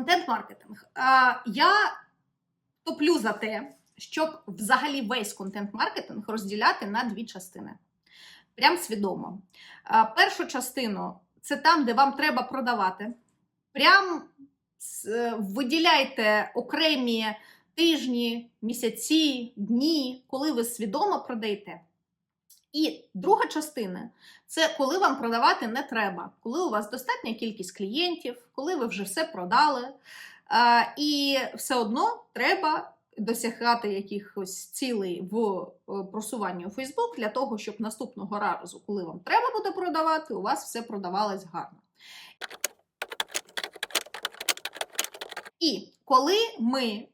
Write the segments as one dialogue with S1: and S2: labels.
S1: Контент-маркетинг. Я топлю за те, щоб взагалі весь контент-маркетинг розділяти на дві частини. Прям свідомо. Першу частину це там, де вам треба продавати. Прям е, виділяйте окремі тижні, місяці, дні, коли ви свідомо продаєте. І друга частина це коли вам продавати не треба, коли у вас достатня кількість клієнтів, коли ви вже все продали, і все одно треба досягати якихось цілей в е, просуванні у Facebook для того, щоб наступного разу, коли вам треба буде продавати, у вас все продавалось гарно. І коли ми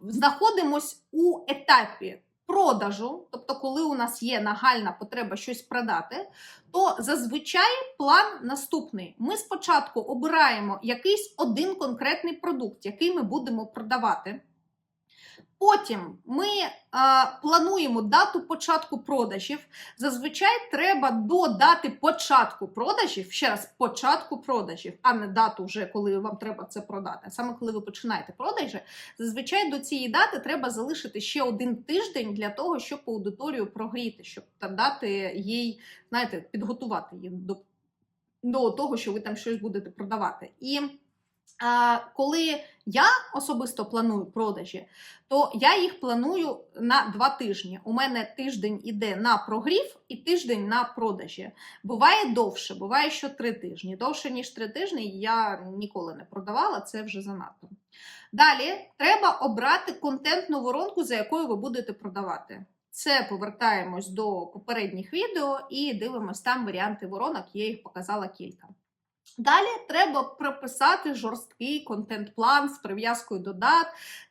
S1: знаходимось у етапі продажу, тобто, коли у нас є нагальна потреба щось продати, то зазвичай план наступний: ми спочатку обираємо якийсь один конкретний продукт, який ми будемо продавати. Потім ми е, плануємо дату початку продажів. Зазвичай треба до дати початку продажів, ще раз, початку продажів, а не дату, вже коли вам треба це продати. Саме коли ви починаєте продажі, зазвичай до цієї дати треба залишити ще один тиждень для того, щоб аудиторію прогріти, щоб дати їй, знаєте, підготувати її до, до того, що ви там щось будете продавати. І коли я особисто планую продажі, то я їх планую на два тижні. У мене тиждень іде на прогрів і тиждень на продажі. Буває довше, буває що три тижні. Довше, ніж три тижні, я ніколи не продавала, це вже занадто. Далі треба обрати контентну воронку, за якою ви будете продавати. Це повертаємось до попередніх відео і дивимось там варіанти воронок, я їх показала кілька. Далі треба прописати жорсткий контент-план з прив'язкою до дат,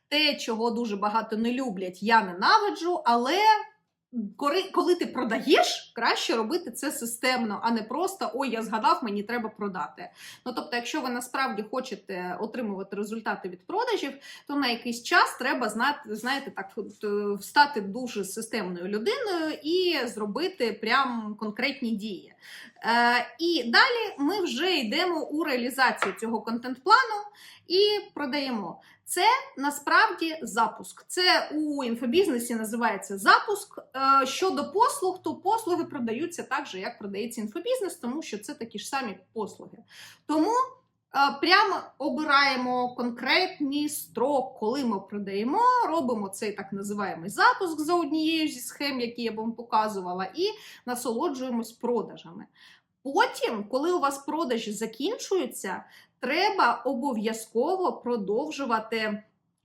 S1: те, чого дуже багато не люблять, я ненавиджу, але коли, ти продаєш, краще робити це системно, а не просто ой, я згадав, мені треба продати. Ну тобто, якщо ви насправді хочете отримувати результати від продажів, то на якийсь час треба знати, знаєте, так е, стати дуже системною людиною і зробити прям конкретні дії. Е, і далі ми вже йдемо у реалізацію цього контент-плану і продаємо. Це насправді запуск. Це у інфобізнесі називається запуск. Е, Щодо послуг, то послуги продаються так же, як продається інфобізнес, тому що це такі ж самі послуги. Тому е, прямо обираємо конкретний строк, коли ми продаємо, робимо цей так називаємий запуск за однією зі схем, які я вам показувала, і насолоджуємось продажами. Потім, коли у вас продажі закінчуються, треба обов'язково продовжувати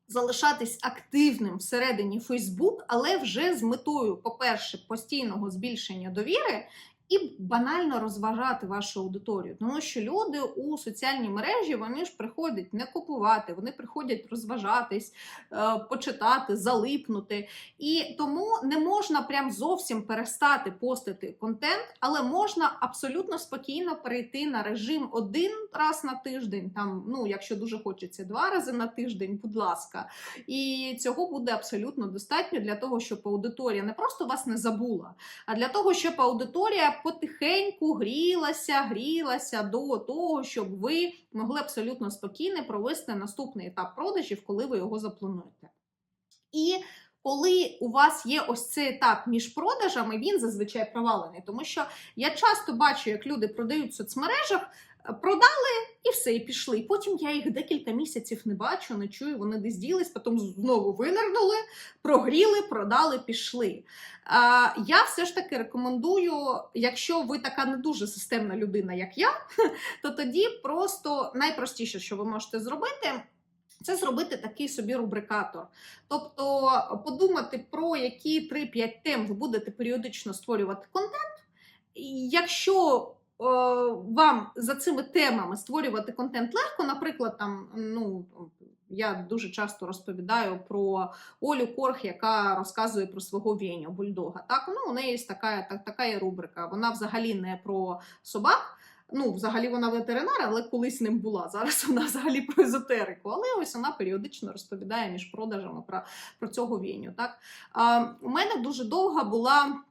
S1: залишатись активним всередині Фейсбук, але вже з метою, по-перше, постійного збільшення довіри. І банально розважати вашу аудиторію, тому що люди у соціальній мережі вони ж приходять не купувати, вони приходять розважатись, е, почитати, залипнути. І тому не можна прям зовсім перестати постити контент, але можна абсолютно спокійно перейти на режим один раз на тиждень. Там, ну, якщо дуже хочеться, два рази на тиждень, будь ласка. І цього буде абсолютно достатньо для того, щоб аудиторія не просто вас не забула, а для того, щоб аудиторія потихеньку грілася, грілася до того, щоб ви могли абсолютно спокійно провести наступний етап продажів, коли ви його заплануєте. І коли у вас є ось цей етап між продажами, він зазвичай провалений, тому що я часто бачу, як люди продають в соцмережах, е, продали і все, і пішли. Потім я їх декілька місяців не бачу, не чую, вони десь ділись, потім знову винирнули, прогріли, продали, пішли. А, Я все ж таки рекомендую, якщо ви така не дуже системна людина, як я, то тоді просто найпростіше, що ви можете зробити. Це зробити такий собі рубрикатор. Тобто подумати, про які 3-5 тем ви будете періодично створювати контент. І Якщо е, вам за цими темами створювати контент легко, наприклад, там, ну, я дуже часто розповідаю про Олю Корх, яка розказує про свого Веню, бульдога. Так, ну, у неї є така, так, така є рубрика. Вона взагалі не про собак. Ну, взагалі вона ветеринар, але колись ним була. Зараз вона взагалі про езотерику. Але ось вона періодично розповідає між продажами про, про цього віню. Так? А, у мене дуже довга була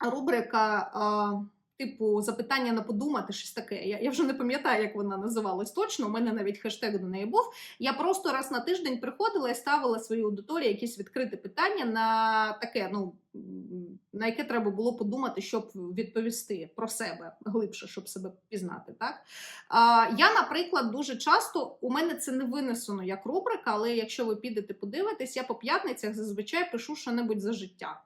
S1: рубрика а, типу запитання на подумати, щось таке. Я, я вже не пам'ятаю, як вона називалась точно. У мене навіть хештег до неї був. Я просто раз на тиждень приходила і ставила своїй аудиторії якісь відкрите питання на таке, ну на яке треба було подумати, щоб відповісти про себе глибше, щоб себе пізнати. Так а, я, наприклад, дуже часто у мене це не винесено як рубрика, але якщо ви підете подивитись, я по п'ятницях зазвичай пишу що-небудь за життя.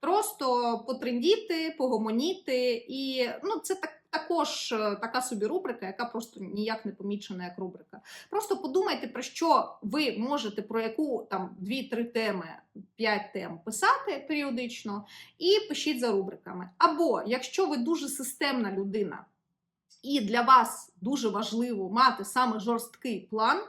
S1: Просто потрендіти, погомоніти, і ну, це так. Також е, така собі рубрика, яка просто ніяк не помічена як рубрика. Просто подумайте, про що ви можете про яку там 2-3 теми, 5 тем писати періодично, і пишіть за рубриками. Або якщо ви дуже системна людина, і для вас дуже важливо мати саме жорсткий план,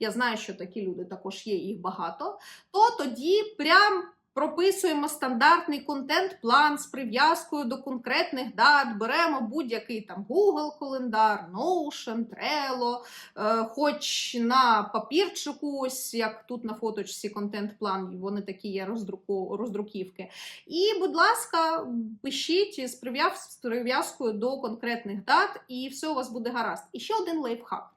S1: я знаю, що такі люди також є, їх багато, то тоді прям прописуємо стандартний контент-план з прив'язкою до конкретних дат, беремо будь-який там Google календар, Notion, Trello, е, хоч на папірчику, ось як тут на фоточці контент-план, вони такі є роздруку, роздруківки. І, будь ласка, пишіть з прив'язкою до конкретних дат, і все у вас буде гаразд. І ще один лайфхак.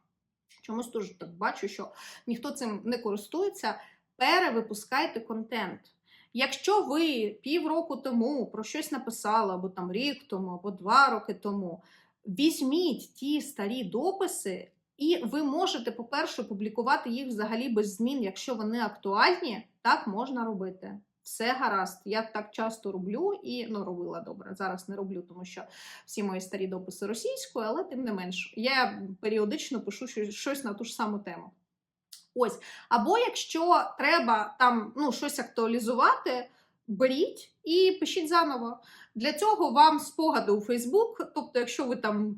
S1: Чомусь теж так бачу, що ніхто цим не користується. Перевипускайте контент. Якщо ви півроку тому про щось написали, або там рік тому, або два роки тому, візьміть ті старі дописи, і ви можете, по-перше, публікувати їх взагалі без змін, якщо вони актуальні, так можна робити. Все гаразд. Я так часто роблю і ну, робила добре. Зараз не роблю, тому що всі мої старі дописи російською, але тим не менш, я періодично пишу щось, на ту ж саму тему. Ось. Або якщо треба там ну, щось актуалізувати, беріть і пишіть заново. Для цього вам спогади у Фейсбук, тобто, якщо ви там.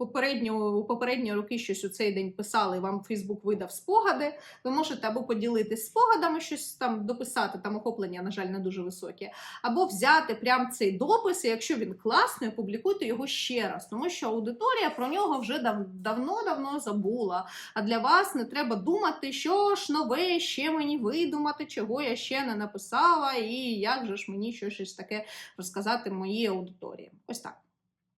S1: Попередньо, у попередні роки щось у цей день писали, вам Фейсбук видав спогади. Ви можете або поділитись спогадами, щось там дописати, там охоплення, на жаль, не дуже високе, або взяти прям цей допис, і якщо він класний, опублікуйте його ще раз, тому що аудиторія про нього вже дав- давно-давно забула. А для вас не треба думати, що ж нове ще мені видумати, чого я ще не написала, і як же ж мені щось таке розказати моїй аудиторії. Ось так.